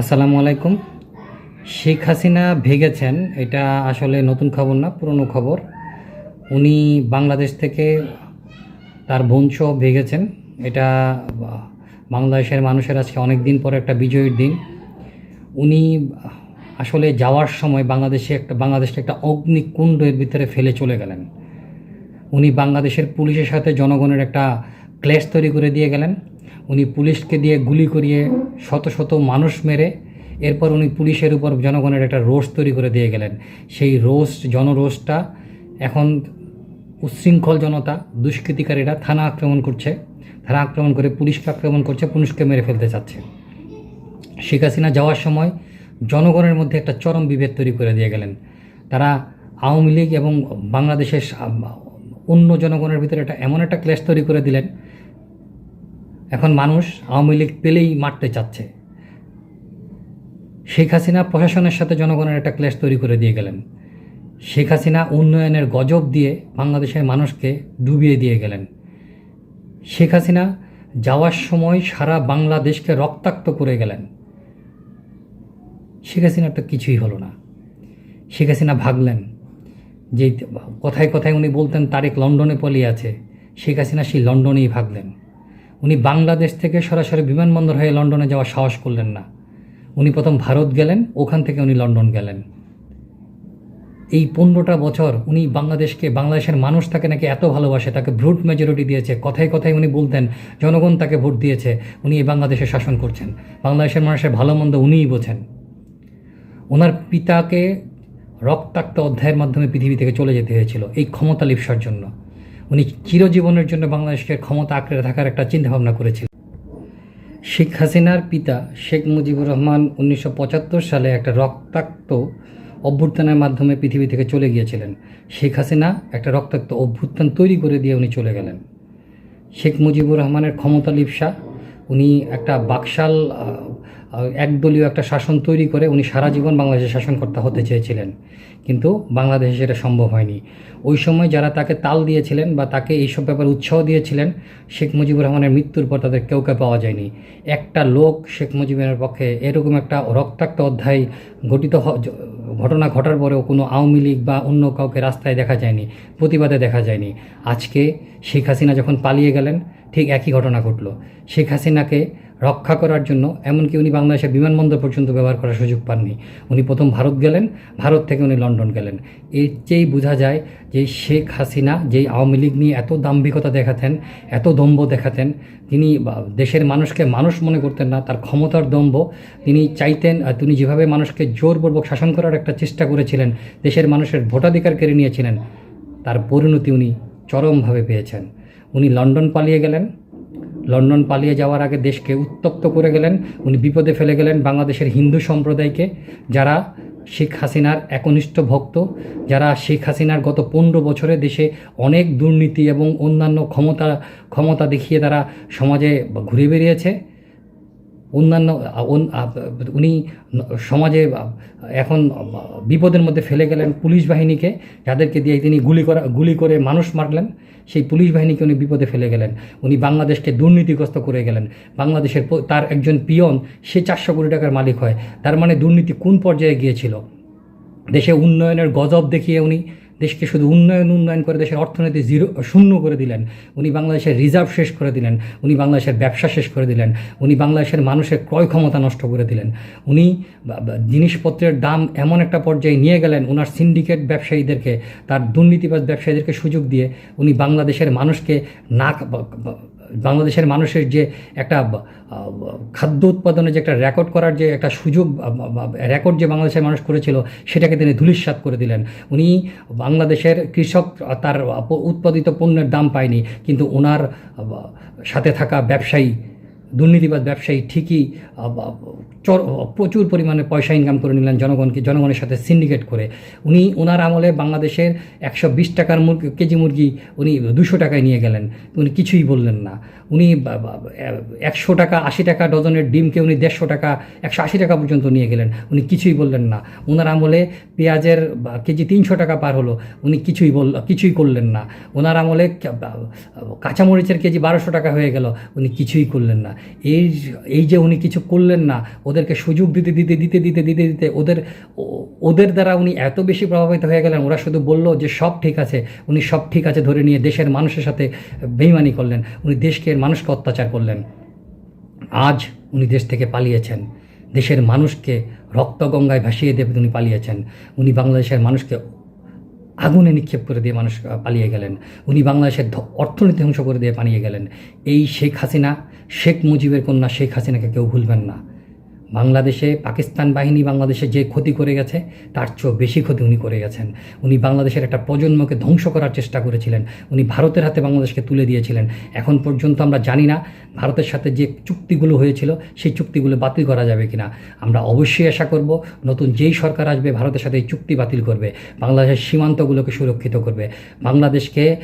আসসালামু আলাইকুম। শেখ হাসিনা ভেগেছেন, এটা আসলে নতুন খবর না, পুরনো খবর। উনি বাংলাদেশ থেকে তার বংশ ভেগেছেন। এটা বাংলাদেশের মানুষের আজকে অনেক দিন পর একটা বিজয়ের দিন। উনি আসলে যাওয়ার সময় বাংলাদেশে একটা বাংলাদেশকে একটা অগ্নিকুণ্ডের ভিতরে ফেলে চলে গেলেন। উনি বাংলাদেশের পুলিশের সাথে জনগণের একটা ক্লেশ তৈরি করে দিয়ে গেলেন। উনি পুলিশকে দিয়ে গুলি করিয়ে শত শত মানুষ মেরে এরপর উনি পুলিশের উপর জনগণের একটা রোষ তৈরি করে দিয়ে গেলেন। সেই রোষ, জনরোষটা এখন উচ্ছৃঙ্খল জনতা, দুষ্কৃতিকারীরা থানা আক্রমণ করছে। থানা আক্রমণ করে পুলিশকে আক্রমণ করছে, পুলিশকে মেরে ফেলতে চাচ্ছে। শেখ হাসিনা যাওয়ার সময় জনগণের মধ্যে একটা চরম বিভেদ তৈরি করে দিয়ে গেলেন। তারা আওয়ামী লীগ এবং বাংলাদেশের অন্য জনগণের ভিতরে একটা এমন একটা ক্লেশ তৈরি করে দিলেন এখন মানুষ আওয়ামী লীগ পেলেই মারতে চাচ্ছে। শেখ হাসিনা প্রশাসনের সাথে জনগণের একটা ক্লেশ তৈরি করে দিয়ে গেলেন। শেখ হাসিনা উন্নয়নের গজব দিয়ে বাংলাদেশের মানুষকে ডুবিয়ে দিয়ে গেলেন। শেখ হাসিনা যাওয়ার সময় সারা বাংলাদেশকে রক্তাক্ত করে গেলেন। শেখ হাসিনার তো কিছুই হলো না। শেখ হাসিনা ভাগলেন। যে কথায় কথায় উনি বলতেন, তারেক লন্ডনে পলিয়ে আছে। শেখ হাসিনা সেই লন্ডনেই ভাগলেন। উনি বাংলাদেশ থেকে সরাসরি বিমানবন্দর হয়ে লন্ডনে যাওয়ার সাহস করলেন না। উনি প্রথম ভারত গেলেন, ওখান থেকে উনি লন্ডন গেলেন। এই পনেরোটা বছর উনি বাংলাদেশকে, বাংলাদেশের মানুষ তাকে নাকি এত ভালোবাসে, তাকে ভোট মেজরিটি দিয়েছে, কথায় কথায় উনি বলতেন, জনগণ তাকে ভোট দিয়েছে, উনি এই বাংলাদেশে শাসন করছেন। বাংলাদেশের মানুষের ভালো মন্দ উনিই বোঝেন। ওনার পিতাকে রক্তাক্ত অধ্যায়ের মাধ্যমে পৃথিবী থেকে চলে যেতে হয়েছিল, এই ক্ষমতা লিপসার জন্য। উনি চিরজীবনের জন্য বাংলাদেশকে ক্ষমতা আঁকড়ে থাকার একটা চিন্তাভাবনা করেছিলেন। শেখ হাসিনার পিতা শেখ মুজিবুর রহমান উনিশশো পঁচাত্তর সালে একটা রক্তাক্ত অভ্যুত্থানের মাধ্যমে পৃথিবী থেকে চলে গিয়েছিলেন। শেখ হাসিনা একটা রক্তাক্ত অভ্যুত্থান তৈরি করে দিয়ে উনি চলে গেলেন। শেখ মুজিবুর রহমানের ক্ষমতা লিপসা, উনি একটা বাকশাল একদলীয় একটা শাসন তৈরি করে উনি সারা জীবন বাংলাদেশের শাসনকর্তা হতে চেয়েছিলেন। কিন্তু বাংলাদেশে সেটা সম্ভব হয়নি। ওই সময় যারা তাকে তাল দিয়েছিলেন বা তাকে এইসব ব্যাপারে উৎসাহ দিয়েছিলেন, শেখ মুজিবুর রহমানের মৃত্যুর পর তাদের কেউকে পাওয়া যায়নি। একটা লোক শেখ মুজিবের পক্ষে এরকম একটা রক্তাক্ত অধ্যায় ঘটিত ঘটনা ঘটার পরেও কোনো আওয়ামী লীগ বা অন্য কাউকে রাস্তায় দেখা যায়নি, প্রতিবাদে দেখা যায়নি। আজকে শেখ হাসিনা যখন পালিয়ে গেলেন, ঠিক একই ঘটনা ঘটল। শেখ হাসিনাকে রক্ষা করার জন্য, এমনকি উনি বাংলাদেশের বিমানবন্দর পর্যন্ত ব্যবহার করার সুযোগ পাননি। উনি প্রথম ভারত গেলেন, ভারত থেকে উনি লন্ডন গেলেন। এর চেয়েই বোঝা যায় যে শেখ হাসিনা যেই আওয়ামী লীগ নিয়ে এত দাম্ভিকতা দেখাতেন, এত দম্ভ দেখাতেন, তিনি দেশের মানুষকে মানুষ মনে করতেন না, তার ক্ষমতার দম্ভ, তিনি চাইতেন তিনি যেভাবে মানুষকে জোরপূর্বক শাসন করার একটা চেষ্টা করেছিলেন, দেশের মানুষের ভোটাধিকার কেড়ে নিয়েছিলেন, তার পরিণতি উনি চরমভাবে পেয়েছেন। উনি লন্ডন পালিয়ে গেলেন লন্ডন পালিয়ে যাওয়ার আগে দেশকে উত্তপ্ত করে গেলেন। উনি বিপদে ফেলে গেলেন বাংলাদেশের হিন্দু সম্প্রদায়কে, যারা শেখ হাসিনার একনিষ্ঠ ভক্ত, যারা শেখ হাসিনার গত পনেরো বছরে দেশে অনেক দুর্নীতি এবং অন্যান্য ক্ষমতা ক্ষমতা দেখিয়ে তারা সমাজে ঘুরে বেরিয়েছে অন্যান্য উনি সমাজে এখন বিপদের মধ্যে ফেলে গেলেন পুলিশ বাহিনীকে, যাদেরকে দিয়ে তিনি গুলি করা, গুলি করে মানুষ মারলেন, সেই পুলিশ বাহিনীকে উনি বিপদে ফেলে গেলেন। উনি বাংলাদেশকে দুর্নীতিগ্রস্ত করে গেলেন। বাংলাদেশের তার একজন পিয়ন, সে চারশো কোটি টাকার মালিক হয়। তার মানে দুর্নীতি কোন পর্যায়ে গিয়েছিল? দেশে উন্নয়নের গজব দেখিয়ে উনি দেশকে শুধু উন্নয়ন উন্নয়ন করে দেশের অর্থনীতি জিরো, শূন্য করে দিলেন। উনি বাংলাদেশের রিজার্ভ শেষ করে দিলেন। উনি বাংলাদেশের ব্যবসা শেষ করে দিলেন। উনি বাংলাদেশের মানুষের ক্রয় ক্ষমতা নষ্ট করে দিলেন। উনি জিনিসপত্রের দাম এমন একটা পর্যায়ে নিয়ে গেলেন ওনার সিন্ডিকেট ব্যবসায়ীদেরকে, তার দুর্নীতিবাজ ব্যবসায়ীদেরকে সুযোগ দিয়ে উনি বাংলাদেশের মানুষকে বা- বাংলাদেশের মানুষের যে একটা খাদ্য উৎপাদনে যে একটা রেকর্ড করার যে একটা সুযোগ রেকর্ড যে বাংলাদেশের মানুষ করেছিল, সেটাকে তিনি ধুলিস্বাত করে দিলেন। উনি বাংলাদেশের কৃষক তার উৎপাদিত পণ্যের দাম পায়নি, কিন্তু ওনার সাথে থাকা ব্যবসায়ী দুর্নীতিবাদ ব্যবসায়ী ঠিকই চর, প্রচুর পরিমাণে পয়সা ইনকাম করে নিলেন জনগণকে, জনগণের সাথে সিন্ডিকেট করে। উনি ওনার আমলে বাংলাদেশের একশো বিশ টাকার মুরগি কেজি মুরগি উনি দুশো টাকায় নিয়ে গেলেন। উনি কিছুই বললেন না। উনি একশো টাকা, আশি টাকা ডজনের ডিমকে উনি দেড়শো টাকা, একশো আশি টাকা পর্যন্ত নিয়ে গেলেন। উনি কিছুই বললেন না। ওনার আমলে পেঁয়াজের কেজি তিনশো টাকা পার হলো। উনি কিছুই বল, কিছুই করলেন না। ওনার আমলে কাঁচামরিচের কেজি বারোশো টাকা হয়ে গেল। উনি কিছুই করলেন না। এই এই যে উনি কিছু করলেন না, ওদেরকে সুযোগ দিতে দিতে দিতে দিতে দিতে দিতে ওদের ওদের দ্বারা উনি এত বেশি প্রভাবিত হয়ে গেলেন, ওরা শুধু বলল যে সব ঠিক আছে, উনি সব ঠিক আছে ধরে নিয়ে দেশের মানুষের সাথে বেইমানি করলেন, উনি দেশকে, মানুষকে অত্যাচার করলেন। আজ উনি দেশ থেকে পালিয়েছেন, দেশের মানুষকে রক্তগঙ্গায় ভাসিয়ে দেবে উনি পালিয়েছেন, উনি বাংলাদেশের মানুষকে আগুনে নিক্ষেপ করে দিয়ে মানুষ পালিয়ে গেলেন। উনি বাংলাদেশের অর্থনীতি ধ্বংস করে দিয়ে পালিয়ে গেলেন। এই শেখ হাসিনা, শেখ মুজিবের কন্যা শেখ হাসিনাকে কেউ ভুলবেন না। বাংলাদেশে পাকিস্তান বাহিনী বাংলাদেশে যে ক্ষতি করে গেছে, তার চেয়েও বেশি ক্ষতি উনি করে গেছেন। উনি বাংলাদেশের একটা প্রজন্মকে ধ্বংস করার চেষ্টা করেছিলেন। উনি ভারতের হাতে বাংলাদেশকে তুলে দিয়েছিলেন। এখন পর্যন্ত আমরা জানি না ভারতের সাথে যে চুক্তিগুলো হয়েছিল, সেই চুক্তিগুলো বাতিল করা যাবে কিনা। আমরা অবশ্যই আশা করব, নতুন যেই সরকার আসবে, ভারতের সাথে এই চুক্তি বাতিল করবে। বাংলাদেশের সীমান্তগুলোকে সুরক্ষিত করবে। বাংলাদেশকে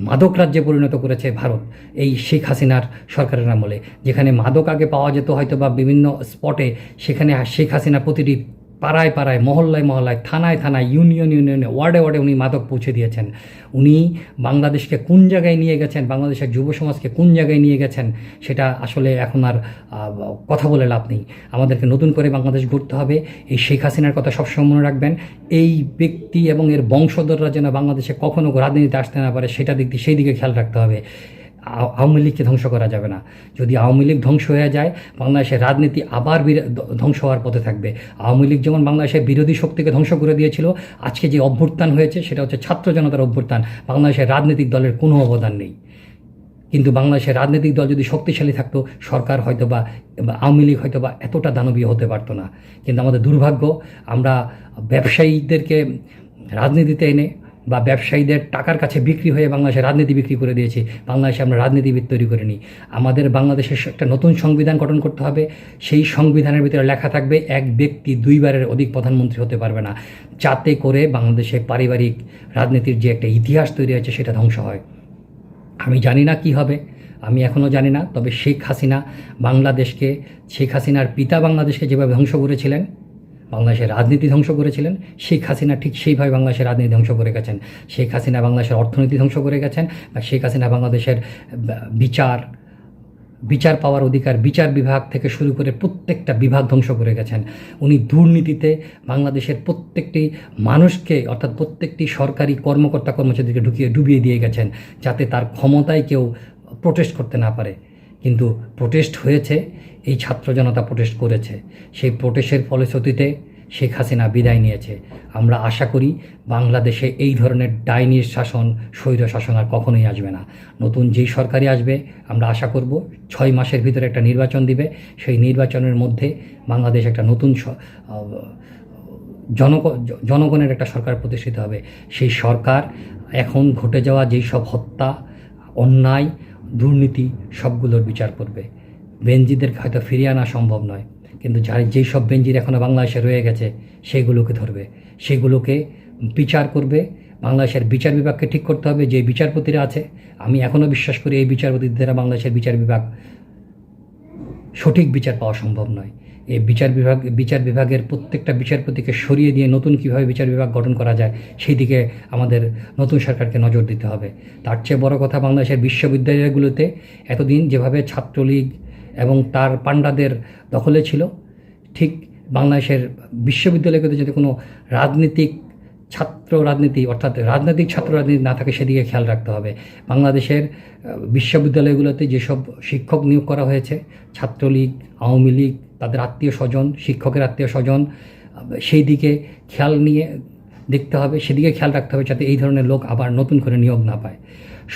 মাদক রাজ্যে পরিণত করেছে ভারত, এই শেখ হাসিনার সরকারের আমলে। যেখানে মাদক আগে পাওয়া যেত হয়তো বা বিভিন্ন স্পটে সেখানে শেখ হাসিনা প্রতিটি পাড়ায় পাড়ায়, মহল্লায় মহল্লায়, থানায় থানায়, ইউনিয়ন ইউনিয়নে, ওয়ার্ডে ওয়ার্ডে উনি মাদক পৌঁছে দিয়েছেন। উনি বাংলাদেশকে কোন জায়গায় নিয়ে গেছেন, বাংলাদেশের যুব সমাজকে কোন জায়গায় নিয়ে গেছেন, সেটা আসলে এখন আর কথা বলে লাভ নেই। আমাদেরকে নতুন করে বাংলাদেশ ঘুরতে হবে। এই শেখ হাসিনার কথা সবসময় মনে রাখবেন। এই ব্যক্তি এবং এর বংশধররা যেন বাংলাদেশে কখনো রাজনীতিতে আসতে না পারে, সেটা দিক দিয়ে সেই দিকে খেয়াল রাখতে হবে। আওয়ামী লীগকে ধ্বংস করা যাবে না। যদি আওয়ামী লীগ ধ্বংস হয়ে যায়, বাংলাদেশের রাজনীতি আবার ধ্বংস হওয়ার পথে থাকবে। আওয়ামী লীগ যেমন বাংলাদেশের বিরোধী শক্তিকে ধ্বংস করে দিয়েছিল, আজকে যে অভ্যুত্থান হয়েছে সেটা হচ্ছে ছাত্র জনতার অভ্যুত্থান। বাংলাদেশের রাজনৈতিক দলের কোনো অবদান নেই। কিন্তু বাংলাদেশের রাজনৈতিক দল যদি শক্তিশালী থাকতো, সরকার হয়তো বা আওয়ামী লীগ হয়তো বা এতটা দানবীয় হতে পারতো না। কিন্তু আমাদের দুর্ভাগ্য, আমরা ব্যবসায়ীদেরকে রাজনীতিতে এনে বা ব্যবসায়ীদের টাকার কাছে বিক্রি হয়ে বাংলাদেশে রাজনীতি বিক্রি করে দিয়েছে, বাংলাদেশে আমরা রাজনীতিবিদ তৈরি করিনি। আমাদের বাংলাদেশের একটা নতুন সংবিধান গঠন করতে হবে। সেই সংবিধানের ভিতরে লেখা থাকবে, এক ব্যক্তি দুইবারের অধিক প্রধানমন্ত্রী হতে পারবে না। যাতে করে বাংলাদেশে পারিবারিক রাজনীতির যে একটা ইতিহাস তৈরি হয়েছে, সেটা ধ্বংস হয়। আমি জানি না কি হবে, আমি এখনও জানি না, তবে শেখ হাসিনা বাংলাদেশকে, শেখ হাসিনার পিতা বাংলাদেশকে যেভাবে ধ্বংস করেছিলেন বাংলাদেশের রাজনীতি ধ্বংস করেছিলেন। শেখ হাসিনা ঠিক সেইভাবে বাংলাদেশের রাজনীতি ধ্বংস করে গেছেন। শেখ হাসিনা বাংলাদেশের অর্থনীতি ধ্বংস করে গেছেন বা শেখ হাসিনা বাংলাদেশের বিচার বিচার পাওয়ার অধিকার বিচার বিভাগ থেকে শুরু করে প্রত্যেকটা বিভাগ ধ্বংস করে গেছেন। উনি দুর্নীতিতে বাংলাদেশের প্রত্যেকটি মানুষকে, অর্থাৎ প্রত্যেকটি সরকারি কর্মকর্তা কর্মচারীকে ঢুকিয়ে, ডুবিয়ে দিয়ে গেছেন যাতে তার ক্ষমতায় কেউ প্রোটেস্ট করতে না পারে। কিন্তু প্রোটেস্ট হয়েছে, এই ছাত্র জনতা প্রোটেস্ট করেছে। সেই প্রোটেস্টের ফলশ্রুতিতে শেখ হাসিনা বিদায় নিয়েছে। আমরা আশা করি বাংলাদেশে এই ধরনের ডাইনির শাসন, স্বৈর শাসন আর কখনোই আসবে না। নতুন যেই সরকারি আসবে, আমরা আশা করব ছয় মাসের ভিতরে একটা নির্বাচন দিবে। সেই নির্বাচনের মধ্যে বাংলাদেশ একটা নতুন জনক জনগণের একটা সরকার প্রতিষ্ঠিত হবে। সেই সরকার এখন ঘটে যাওয়া যেই সব হত্যা, অন্যায় দুর্নীতি সবগুলোর বিচার করবে। বেঞ্জিদের হয়তো ফিরিয়ে আনা সম্ভব নয়, কিন্তু যার যেই সব বেঞ্জির এখনও বাংলাদেশে রয়ে গেছে সেগুলোকে ধরবে। সেগুলোকে বিচার করবে। বাংলাদেশের বিচার বিভাগকে ঠিক করতে হবে যে বিচারপতিরা আছে। আমি এখনও বিশ্বাস করি এই বিচারপতিদের দ্বারা বাংলাদেশের বিচার বিভাগ সঠিক বিচার পাওয়া সম্ভব নয়। এই বিচার বিভাগ, বিচার বিভাগের প্রত্যেকটা বিচারপতিকে সরিয়ে দিয়ে নতুন কীভাবে বিচার বিভাগ গঠন করা যায়, সেই দিকে আমাদের নতুন সরকারকে নজর দিতে হবে। তার চেয়ে বড় কথা বাংলাদেশের বিশ্ববিদ্যালয়গুলোতে এতদিন যেভাবে ছাত্রলীগ এবং তার পাণ্ডাদের দখলে ছিল, ঠিক বাংলাদেশের বিশ্ববিদ্যালয়গুলোতে যদি কোনো রাজনীতিক ছাত্র রাজনীতি, অর্থাৎ রাজনৈতিক ছাত্র রাজনীতি না থাকে সেদিকে খেয়াল রাখতে হবে। বাংলাদেশের বিশ্ববিদ্যালয়গুলোতে যেসব শিক্ষক নিয়োগ করা হয়েছে, ছাত্রলীগ, আওয়ামী লীগ, তাদের আত্মীয় স্বজন, শিক্ষকের আত্মীয় স্বজন সেই দিকে খেয়াল নিয়ে দেখতে হবে, সেদিকে খেয়াল রাখতে হবে যাতে এই ধরনের লোক আবার নতুন করে নিয়োগ না পায়।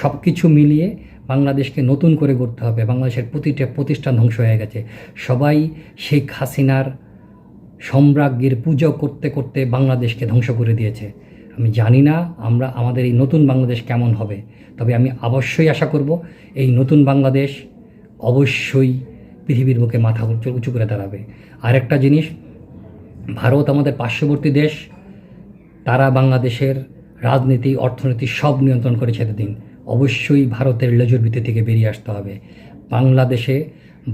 সব কিছু মিলিয়ে বাংলাদেশকে নতুন করে গড়তে হবে। বাংলাদেশের প্রতিটা প্রতিষ্ঠান ধ্বংস হয়ে গেছে। সবাই শেখ হাসিনার সম্রাজ্ঞীর পুজো করতে করতে বাংলাদেশকে ধ্বংস করে দিয়েছে। আমি জানি না আমরা আমাদের এই নতুন বাংলাদেশ কেমন হবে, তবে আমি অবশ্যই আশা করব এই নতুন বাংলাদেশ অবশ্যই পৃথিবীর বুকে মাথা উঁচু উঁচু করে দাঁড়াবে। আর একটা জিনিস, ভারত আমাদের পার্শ্ববর্তী দেশ, তারা বাংলাদেশের রাজনীতি, অর্থনীতি সব নিয়ন্ত্রণ করেছে এতদিন। অবশ্যই ভারতের লেজুর ভিত্তি থেকে বেরিয়ে আসতে হবে। বাংলাদেশে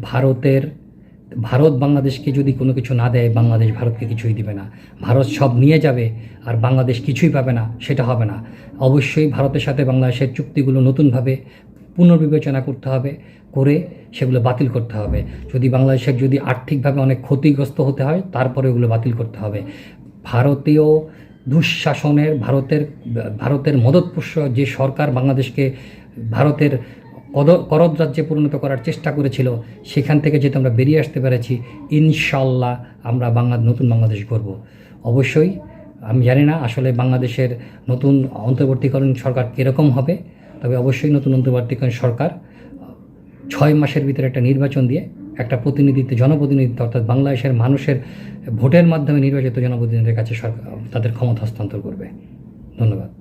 ভারতের ভারত বাংলাদেশকে যদি কোনো কিছু না দেয়, বাংলাদেশ ভারতকে কিছুই দিবে না। ভারত সব নিয়ে যাবে আর বাংলাদেশ কিছুই পাবে না, সেটা হবে না। অবশ্যই ভারতের সাথে বাংলাদেশের চুক্তিগুলো নতুনভাবে পুনর্বিবেচনা করতে হবে, করে সেগুলো বাতিল করতে হবে। যদি বাংলাদেশের যদি আর্থিকভাবে অনেক ক্ষতিগ্রস্ত হতে হয়, তারপরে ওগুলো বাতিল করতে হবে। ভারতীয় দুঃশাসনের, ভারতের ভারতের মদতপুষ্ট যে সরকার বাংলাদেশকে ভারতের করদ রাজ্যে পরিণত করার চেষ্টা করেছিল, সেখান থেকে যেহেতু আমরা বেরিয়ে আসতে পেরেছি ইনশাল্লাহ আমরা বাংলা, নতুন বাংলাদেশ গড়ব। অবশ্যই, আমি জানি না আসলে বাংলাদেশের নতুন অন্তর্বর্তীকালীন সরকার কীরকম হবে, তবে অবশ্যই নতুন অন্তর্বর্তীকালীন সরকার, ছয় মাসের ভিতরে একটা নির্বাচন দিয়ে একটা প্রতিনিধিত্ব, জনপ্রতিনিধিত্ব, অর্থাৎ বাংলাদেশের মানুষের ভোটের মাধ্যমে নির্বাচিত জনপ্রতিনিধিদের কাছে সরকার, তাদের ক্ষমতা হস্তান্তর করবে। ধন্যবাদ।